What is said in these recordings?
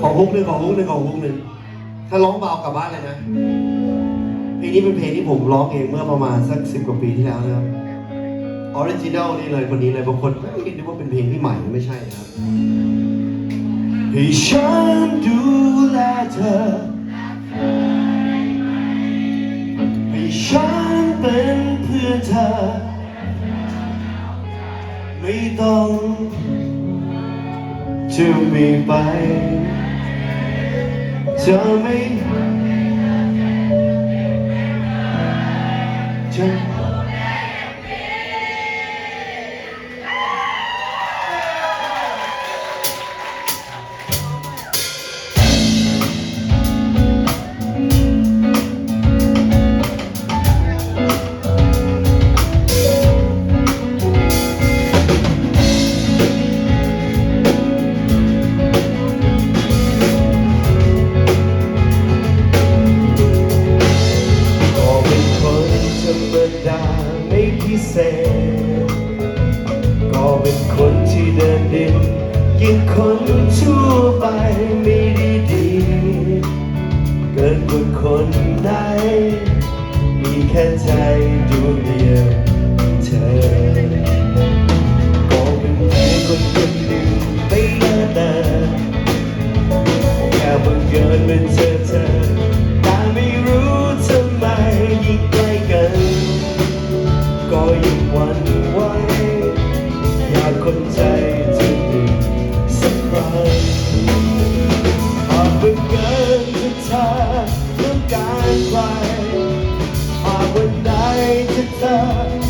ขอฮุกหนึ่งขอฮุกหนึ่งขอฮุกหนึ่งถ้าร้องเบากลับบ้านเลยนะเพลงนี้เป็นเพลงที่ผมร้องเองเมื่อประมาณสักสิบกว่าปีที่แล้วนะครับออริจินัลนี่เลยคนนี้เลยบางคนไม่คิดว่าเป็นเพลงพี่ใหม่ไม่ใช่นะครับให้ฉันดูแลเธอให้ฉันเป็นเพื่อนเธอ ไม่ต้องจะมีไป จะไม่ ดาไม่พิเศษ ก็เป็นคนที่เดินดินยิ่งคนทั่วไปไม่ด้ดี เกินกว่าคนใดมีแค่ใจดวงเดียวเธอก็เป็นเพียงคนคนหนึ่งไคนใจจะดีสักครั้งหากบันเกินที่เธอต้องการไปหากวันใดที่เธอ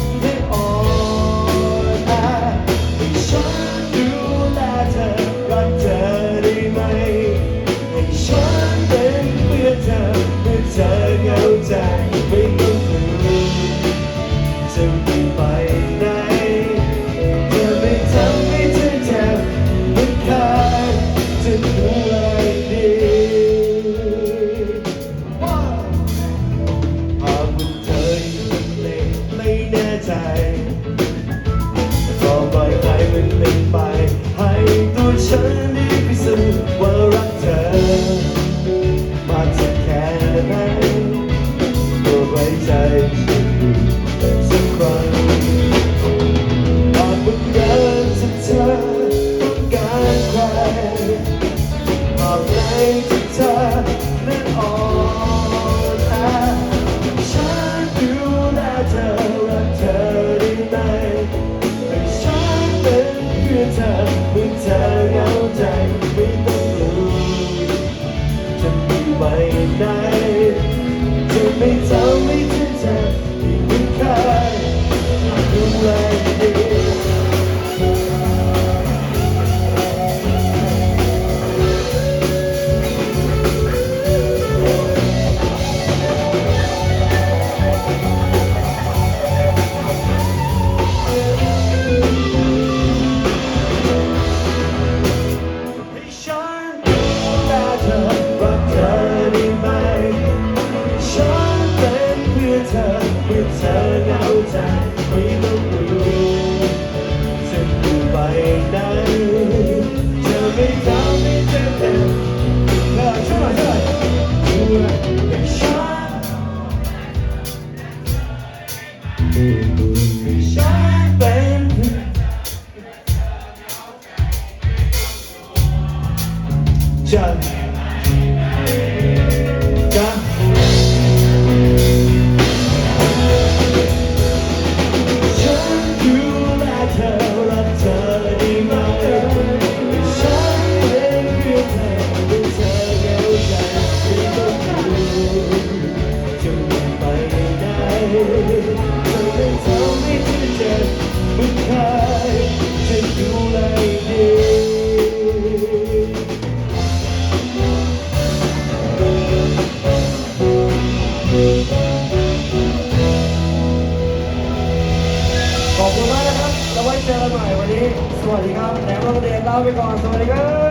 จันจ้าฉันดูแลเธอรักเธอได้ไหมฉันเป็นเพื่อนเธอเมื่อเธอเหงาใจไม่ต้องกลัวจะไม่ไปไหนจะไม่ทำให้เธอเจ็บเหมือนเคยจะดูแลดี ขอบคุณมากนะครับแล้วไว้เจอกันใหม่วันนี้ สวัสดีครับแหนมโรงเรียนลาไปก่อน สวัสดีครับ